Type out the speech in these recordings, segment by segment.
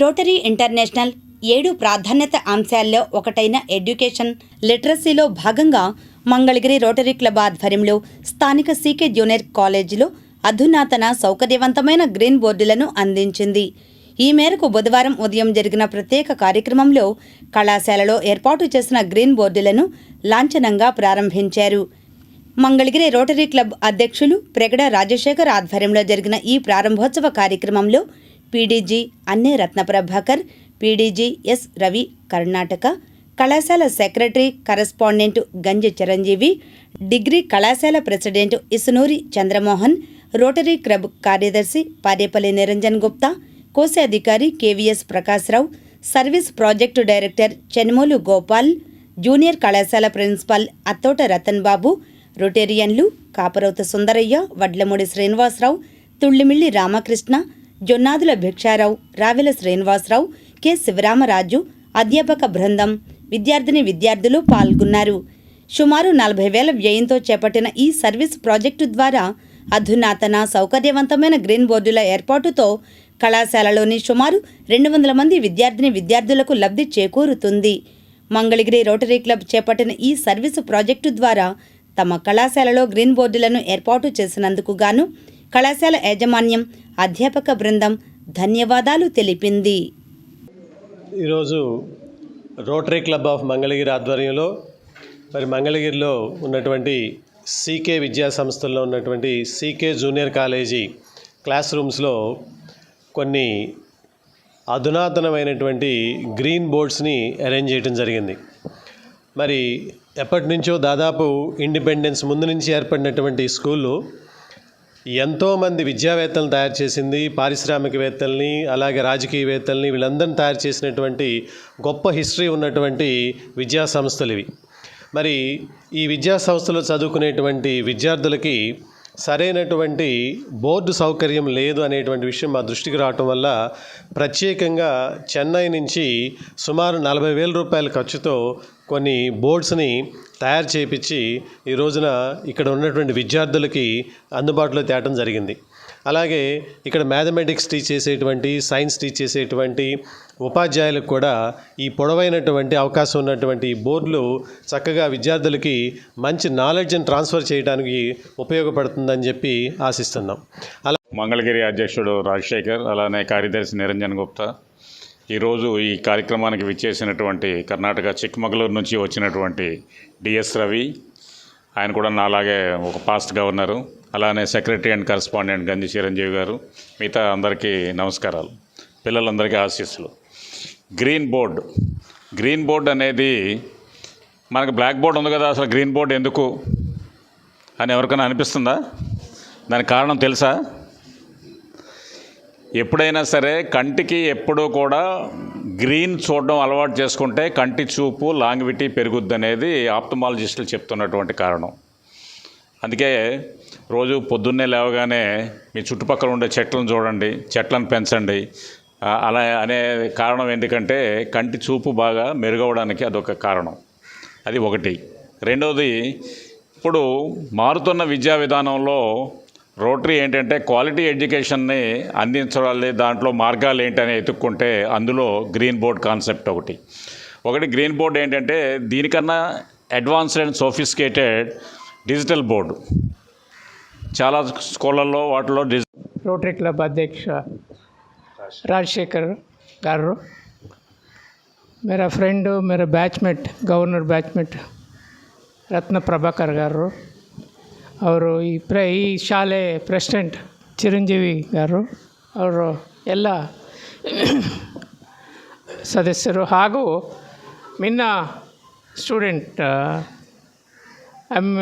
Rotary international ఏడు ప్రాధాన్యత అంశాల్లో ఒకటైన ఎడ్యుకేషన్ లిటరసీలో భాగంగా మంగళగిరి రోటరీ క్లబ్ ఆధ్వర్యంలో స్థానిక సీకే జూనియర్ కాలేజీలో అధునాతన సౌకర్యవంతమైన గ్రీన్ బోర్డులను అందించింది. ఈ మేరకు బుధవారం ఉదయం జరిగిన ప్రత్యేక కార్యక్రమంలో కళాశాలలో ఏర్పాటు చేసిన గ్రీన్ బోర్డులను లాంఛనంగా ప్రారంభించారు. మంగళగిరి రోటరీ క్లబ్ అధ్యక్షులు ప్రగడ రాజశేఖర్ ఆధ్వర్యంలో జరిగిన ఈ ప్రారంభోత్సవ కార్యక్రమంలో PDG Anne Ratnaprabhakar PDG S Ravi Karnataka కళాశాల secretary correspondent Ganja Chiranjeevi degree కళాశాల president Isunuri Chandramohan Rotary club కార్యదర్శి పారేపల్లి నిరంజన్ గుప్తా కోశాధికారి KVS Prakashrao service project director Chenmulu Gopal junior కళాశాల ప్రిన్సిపాల్ అత్తోట రతన్ బాబు రొటేరియన్లు కాపరౌత సుందరయ్య వడ్లమూడి శ్రీనివాసరావు తుళ్ళిమిల్లి రామకృష్ణ జొన్నాదుల భిక్షారావు రావెల శ్రీనివాసరావు కె. శివరామరాజు అధ్యాపక బృందం విద్యార్థిని విద్యార్థులు పాల్గొన్నారు. సుమారు నలభై వేల వ్యయంతో చేపట్టిన ఈ సర్వీస్ ప్రాజెక్టు ద్వారా అధునాతన సౌకర్యవంతమైన గ్రీన్ బోర్డుల ఏర్పాటుతో కళాశాలలోని సుమారు రెండు వందల మంది విద్యార్థిని విద్యార్థులకు లబ్ధి చేకూరుతుంది. మంగళగిరి రోటరీ క్లబ్ చేపట్టిన ఈ సర్వీసు ప్రాజెక్టు ద్వారా తమ కళాశాలలో గ్రీన్ బోర్డులను ఏర్పాటు చేసినందుకు గాను కళాశాల యాజమాన్యం అధ్యాపక బృందం ధన్యవాదాలు తెలిపింది. ఈరోజు రోటరీ క్లబ్ ఆఫ్ మంగళగిరి ఆధ్వర్యంలో మరి మంగళగిరిలో ఉన్నటువంటి సీకే విద్యా సంస్థల్లో ఉన్నటువంటి సీకే జూనియర్ కాలేజీ క్లాస్ రూమ్స్లో కొన్ని అధునాతనమైనటువంటి గ్రీన్ బోర్డ్స్ని అరేంజ్ చేయడం జరిగింది. మరి ఎప్పటి నుంచో దాదాపు ఇండిపెండెన్స్ ముందు నుంచి ఏర్పడినటువంటి స్కూళ్ళు ఎంతోమంది విద్యావేత్తలను తయారు చేసింది పారిశ్రామికవేత్తల్ని అలాగే రాజకీయవేత్తల్ని వీళ్ళందరిని తయారు చేసినటువంటి గొప్ప హిస్టరీ ఉన్నటువంటి విద్యా సంస్థలు ఇవి. మరి ఈ విద్యా సంస్థలో చదువుకునేటువంటి విద్యార్థులకి సరైనటువంటి బోర్డు సౌకర్యం లేదు అనేటువంటి విషయం మా దృష్టికి రావటం వల్ల ప్రత్యేకంగా చెన్నై నుంచి సుమారు నలభై వేల రూపాయల ఖర్చుతో కొన్ని బోర్డ్స్ని తయారు చేయించి ఈ రోజున ఇక్కడ ఉన్నటువంటి విద్యార్థులకి అందుబాటులో తేటం జరిగింది. అలాగే ఇక్కడ మ్యాథమెటిక్స్ టీచ్ చేసేటువంటి సైన్స్ టీచ్ చేసేటువంటి ఉపాధ్యాయులకు కూడా ఈ పొడవైనటువంటి అవకాశం ఉన్నటువంటి ఈ బోర్డులు చక్కగా విద్యార్థులకి మంచి నాలెడ్జ్ని ట్రాన్స్ఫర్ చేయడానికి ఉపయోగపడుతుందని చెప్పి ఆశిస్తున్నాం. అలా మంగళగిరి అధ్యక్షుడు రాజశేఖర్ అలానే కార్యదర్శి నిరంజన్ గుప్తా ఈరోజు ఈ కార్యక్రమానికి విచ్చేసినటువంటి కర్ణాటక చిక్కమగళూరు నుంచి వచ్చినటువంటి డిఎస్ రవి ఆయన కూడా నాలాగే ఒక పాస్ట్ గవర్నరు అలానే secretary and correspondent Ganji Chiranjeevi గారు. మిగతా అందరికీ నమస్కారాలు. పిల్లలందరికీ ఆశీస్సులు. గ్రీన్ బోర్డ్ గ్రీన్ బోర్డ్ అనేది మనకు బ్లాక్ బోర్డ్ ఉంది కదా అసలు గ్రీన్ బోర్డ్ ఎందుకు అని ఎవరికైనా అనిపిస్తుందా? దానికి కారణం తెలుసా? ఎప్పుడైనా సరే కంటికి ఎప్పుడూ కూడా గ్రీన్ చూడడం అలవాటు చేసుకుంటే కంటి చూపు లాంగ్విటీ పెరుగుద్ది అనేది ఆప్తమాలజిస్టులు చెప్తున్నటువంటి కారణం. అందుకే రోజు పొద్దున్నే లేవగానే మీ చుట్టుపక్కల ఉండే చెట్లను చూడండి చెట్లను పెంచండి. అలా అనే కారణం ఎందుకంటే కంటి చూపు బాగా మెరుగవడానికి అదొక కారణం. అది ఒకటి. రెండవది ఇప్పుడు మారుతున్న విద్యా విధానంలో రోటరీ ఏంటంటే క్వాలిటీ ఎడ్యుకేషన్ని అందించాలి దాంట్లో మార్గాలు ఏంటని ఎతుక్కుంటే అందులో గ్రీన్ బోర్డ్ కాన్సెప్ట్ ఒకటి. ఒకటి గ్రీన్ బోర్డ్ ఏంటంటే దీనికన్నా advanced and sophisticated digital board. చాలా స్కూళ్ళల్లో వాటిలో డిజి రోటరీ క్లబ్ అధ్యక్ష రాజశేఖర్ గారు మీరు ఫ్రెండ్ మీరు బ్యాచ్మెట్ గవర్నర్ బ్యాచ్మెట్ రత్న ప్రభాకర్ గారు ಅವರು ಈ ಪ್ರ ಈ ಶಾಲೆ ಪ್ರೆಸಿಡೆಂಟ್ ಚಿರಂಜೀವಿ గారు ಅವರು ಎಲ್ಲ ಸದಸ್ಯರು ಹಾಗೂ మిన్న స్టూడెంట్ ఐమ్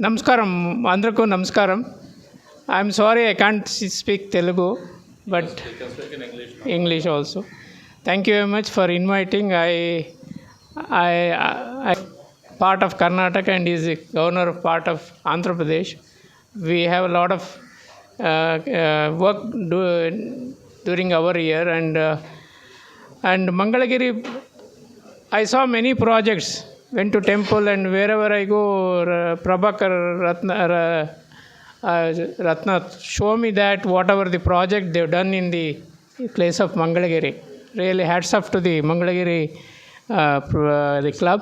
నమస్కారం అందరికీ నమస్కారం I'm sorry I can't speak Telugu but English also thank you very much for inviting I I I part of Karnataka and is the governor of part of Andhra Pradesh. We have a lot of uh, uh, work do, during our year and uh, and Mangalagiri. I saw many projects. Went to temple and wherever I go, Prabhakar Ratna. Uh, Ratna show me that whatever the project they've done in the place of Mangalagiri. Really hats off to the Mangalagiri uh, uh, the club,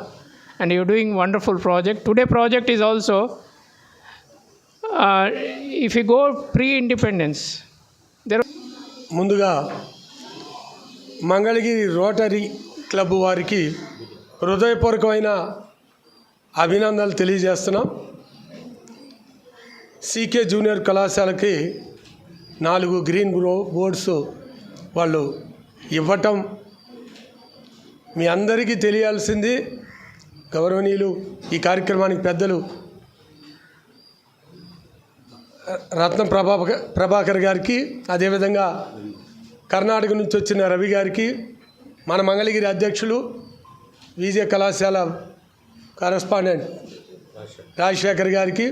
and you're doing wonderful project. Today project is also, uh, if you go pre-independence, there ముందుగా Mangalagiri rotary club వారికి హృదయపూర్వకమైన అభినందనలు తెలియజేస్తున్నాం CK junior కళాశాలకి నాలుగు green bro boards వాళ్ళు ఇవ్వటం మీ అందరికీ తెలియాల్సింది గౌరవనీయులు ఈ కార్యక్రమానికి పెద్దలు రత్న ప్రభాకర్ ప్రభాకర్ గారికి అదేవిధంగా కర్ణాటక నుంచి వచ్చిన రవి గారికి మన మంగళగిరి అధ్యక్షులు విజయ కళాశాల కరస్పాండెంట్ రాజశేఖర్ గారికి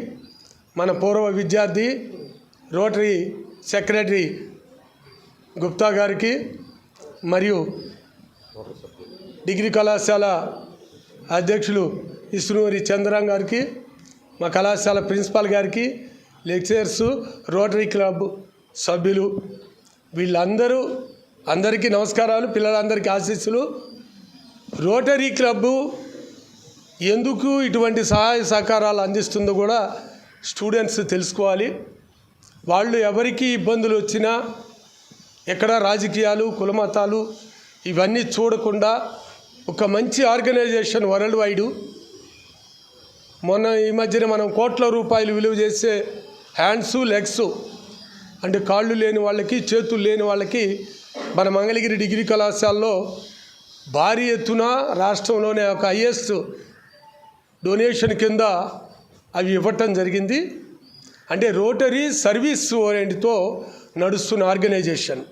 మన పూర్వ విద్యార్థి రోటరీ సెక్రటరీ గుప్తా గారికి మరియు డిగ్రీ కళాశాల అధ్యక్షులు ఇస్నూరి చంద్రం గారికి మా కళాశాల ప్రిన్సిపాల్ గారికి లెక్చరర్స్ రోటరీ క్లబ్ సభ్యులు వీళ్ళందరూ అందరికీ నమస్కారాలు పిల్లలందరికీ ఆశీస్సులు. రోటరీ క్లబ్బు ఎందుకు ఇటువంటి సహాయ సహకారాలు అందిస్తుందో కూడా స్టూడెంట్స్ తెలుసుకోవాలి. వాళ్ళు ఎవరికి ఇబ్బందులు వచ్చినా ఎక్కడ రాజకీయాలు కులమతాలు ఇవన్నీ చూడకుండా ఒక మంచి ఆర్గనైజేషన్ వరల్డ్ వైడు. మొన్న ఈ మధ్యన మనం కోట్ల రూపాయలు విలువ చేసే హ్యాండ్స్ లెగ్స్ అంటే కాళ్ళు లేని వాళ్ళకి చేతులు లేని వాళ్ళకి మన మంగళగిరి డిగ్రీ కళాశాలలో భారీ ఎత్తున రాష్ట్రంలోనే ఒక ఐఎస్ డొనేషన్ కింద అవి ఇవ్వటం జరిగింది. అంటే రోటరీ సర్వీస్ ఓరియంట్తో నడుస్తున్న ఆర్గనైజేషన్.